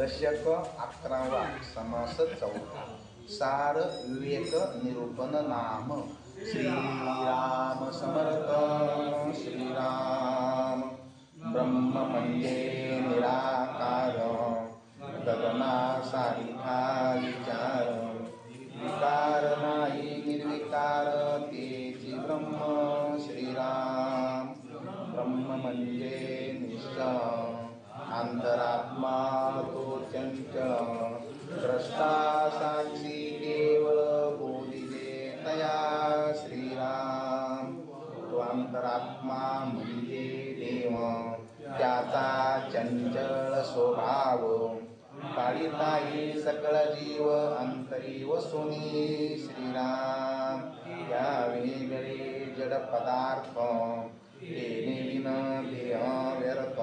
दशक अकरावा समास चौथा. सार विवेक निरूपण नाम. श्रीराम समर्थ श्रीराम. ब्रह्म म्हणजे अत्यंत चंचल साक्षी केवळ बोलिले तया श्रीराम। तो अंतरात्मा म्हणजे देव। त्याचा चंचल स्वभाव काळीताई सकळ जीव अंतरी वसुनी श्रीराम। या वेगळे जड पदार्थ तेने विन देह व्यर्थ।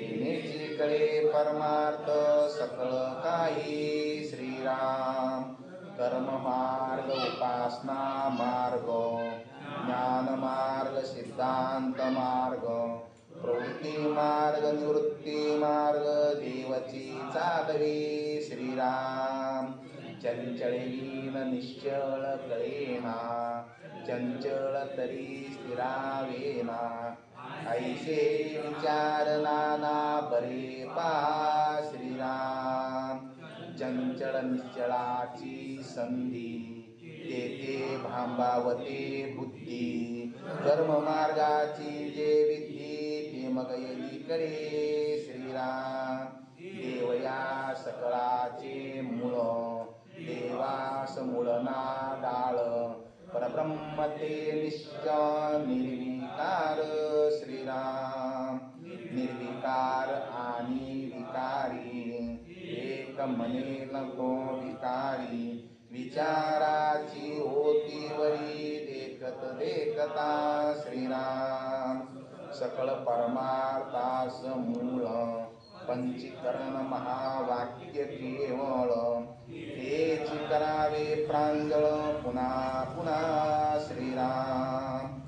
निश्चिकडे परमार्थ सकळ काही श्रीराम. कर्म मार्ग उपासना मार्ग ज्ञान मार्ग सिद्धांत मार्ग प्रवृत्ती मार्ग निवृत्ती मार्ग देवची चालवी श्रीराम. चंचळीन निश्चळ कळेना. चंचळ तरी स्थिरावेना. ऐसे विचार नाना बरे पा श्रीराम. चंचळ निश्चळाची संधी तेथे भांबावते बुद्धी. कर्म मार्गाची जे विद्धी ते मग करे श्रीराम. देवया सकळाचे मूळ देवास मूळ ना डाळ. परब्रह्म ते निश्च निर्वि विचाराची होती वरी देखत देखता श्रीराम. सकळ परमार्थास मूळ पंचीकरण महावाक्य केवळ. हेच करावे प्रांजळ पुन्हा पुन्हा श्रीराम.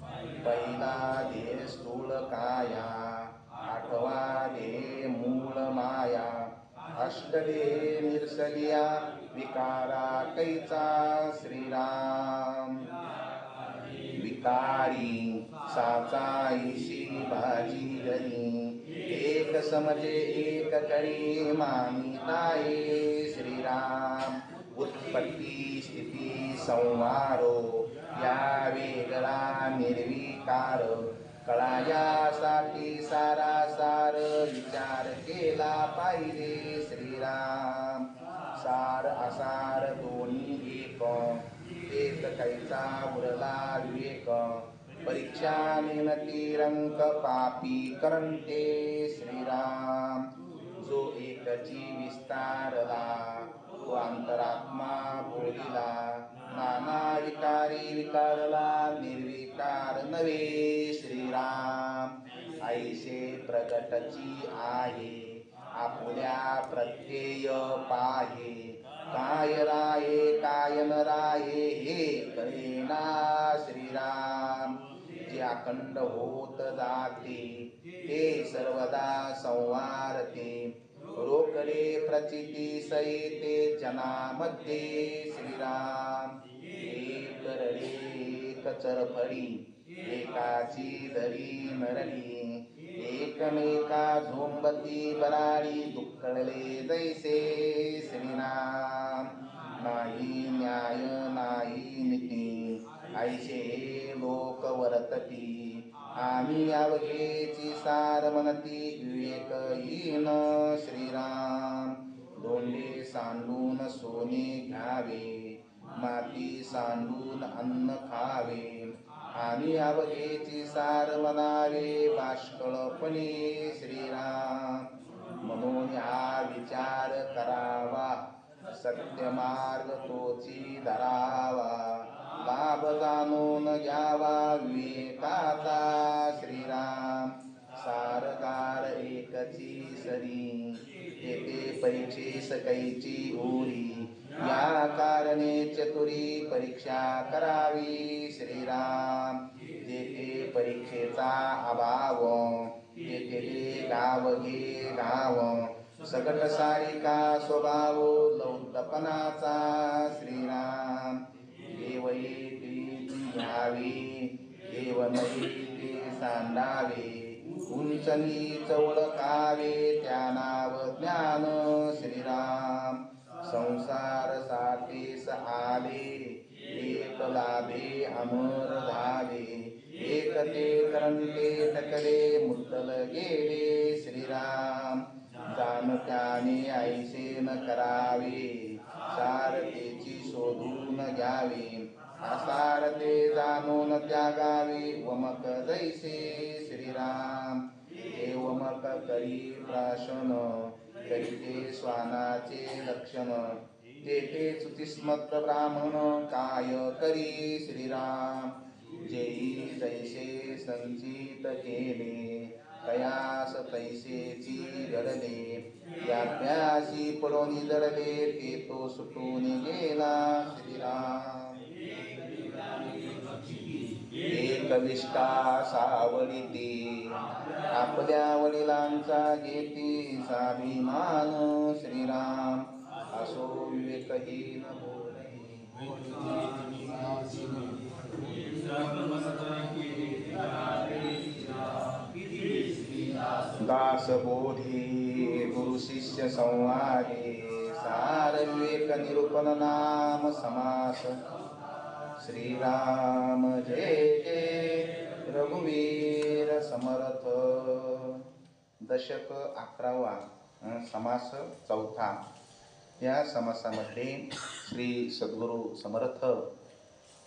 पहिला दे स्थूल काया अष्टदे निर्सलिया विकारा कैचा श्रीराम। विकारी साचाईशी भाजी जरी एक समजे एक करी मानिताये श्रीराम। उत्पत्ती स्थिती संवारो या वेगळा निर्विकार कळायासाठी सारासार विचार केला पाहिजे सार दोन्ही एक एक कैचा उरला विवेक परीक्षा निनती पापी करंते श्रीराम। जो एकची विस्तारला तो अंतरात्मा बोलिला नाना विकारी विकारला निर्विकार नवे श्रीराम। ऐसे प्रगटची आहे आपल्या प्रत्यय पाहे। काय राये काय न राये हे करेना श्रीराम. जे अखंड होत जाते ते सर्वदा संवारते. रोकडे प्रचिती सहिते जनामध्ये श्रीराम. एक रडे एक चरफडी एकाची धरी नरली एकमेका झोंबती बराडी दुःखले जैसे श्रीराम. नाही न्याय नाही नीती ऐसे लोक वर्तती. आम्ही अवघेची सार म्हणती विवेक न श्रीराम. दोंडे सांडून सोने घ्यावे माती सांडून अन्न खावे. आणि अवघेची सार म्हणावे बाष्कळपणे श्रीराम. म्हणून हा विचार करावा. सत्य मार्ग तोची धरावा लाभ जाणून घ्यावा विवेकाचा श्रीराम. सारगार एकची सरी येते परीक्षे सकैची उरी या कारणे चतुरी परीक्षा करावी श्रीराम. जेथे परीक्षेचा अभाव तेथे गाव घे गाव. सकट सारिका स्वभाव लौटपणाचा श्रीराम. देवयेती घ्यावी देवनयी ते सांडावे उंच नीच ओळखावे त्या नाव ज्ञान श्रीराम. संसार साठीस आले एक लाभे अमर धावे एक ते करंटे टकले मुद्दल गेले श्रीराम. जाणत्याने ऐसे न करावे सारतेची शोधून घ्यावी. असारते जाणून त्यागावे वमक जैसे श्रीराम. हे वमक करी प्राशन करीते स्वानाचे लक्षण. तेथे चुतिस्मत ब्राह्मण काय करी श्रीराम? जेई जैसे संचित केले कयास तैसेची घडले याभ्यासी पडून जडले ते तो सुटून गेला श्रीराम. एकविष्टा सावळीती आपल्या वडिलांचा घेती स्वाभिमान श्रीराम. असो विवेकहीन बोलही बोधी गुरु शिष्य संवादे सार विवेक निरूपण नाम समास श्रीराम जय जय रघुवीर समर्थ। दशक अकरावा समास चौथा. या समासामध्ये श्री सद्गुरू समर्थ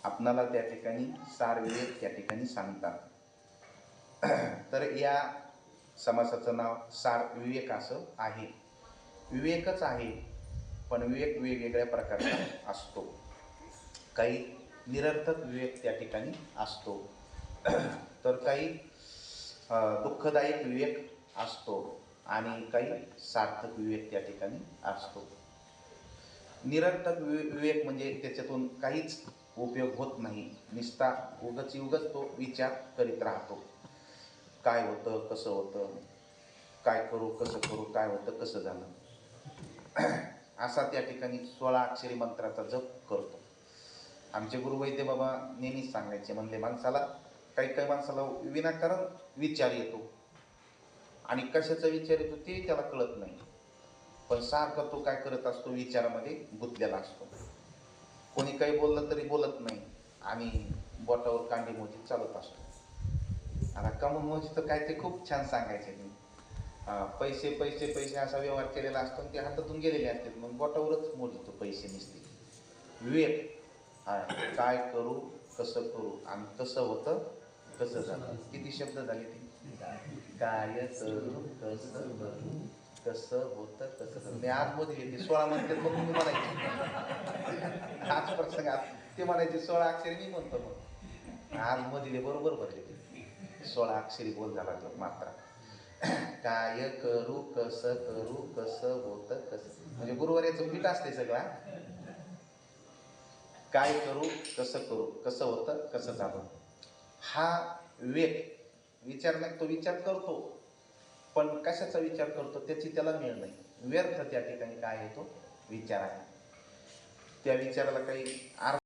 आपणाला त्या ठिकाणी सार विवेक त्या ठिकाणी सांगतात. तर या समासाचं नाव सार विवेक असं आहे. विवेकच आहे पण विवेक वेगवेगळ्या प्रकारचा असतो. काही निरर्थक विवेक त्या ठिकाणी असतो. तर काही दुःखदायक विवेक असतो आणि काही सार्थक विवेक त्या ठिकाणी असतो. निरर्थक वि- विवेक म्हणजे त्याच्यातून काहीच उपयोग होत नाही. निस्ता उगच उगच तो विचार करीत राहतो. काय होतं कसं होतं काय करू कसं करू काय होतं कसं झालं. असा त्या ठिकाणी सोळा अक्षरी मंत्राचा जप करतो. आमचे गुरु वैद्य बाबा नेहमीच सांगायचे म्हणले माणसाला काही काही माणसाला विनाकारण विचार येतो. आणि कशाचा विचार येतो ते त्याला कळत नाही. पण सारखा तो काय करत असतो विचारामध्ये गुंतलेला असतो. कोणी काही बोललं तरी बोलत नाही. आणि बोटावर कांडी मोजी चालत असतो. आता कमून मोजी तर काय ते खूप छान सांगायचे मी. पैसे पैसे पैसे असा व्यवहार केलेला असतो आणि ते हातातून गेलेले असतील मग बोटावरच मोजतो पैसे नसते. विवेक हा, काय करू कसं करू? आणि कसं होतं कसं झालं? किती शब्द झाले ते? काय करू कसं करू? कसं होतं कसं झालं? मी आज मध्ये येते सोळा म्हणतात मग मी म्हणायचे. आज प्रसंग. आज ते म्हणायचे सोळा अक्षर मी म्हणतो मग. आज मध्ये बरोबर भरले ते. सोळा अक्षरी बोल झाला तो मात्रा. काय करू कस करू कसं होतं कसं म्हणजे गुरुवार्याचं पीठ असते सगळा काय करू कसं करू कसं होतं कसं झालं हा वेग विचार नाही तो विचार करतो. पण कशाचा विचार करतो त्याची त्याला मिळ नाही. व्यर्थ त्या ठिकाणी काय आहे तो? विचार आहे. त्या विचाराला काही अर्थ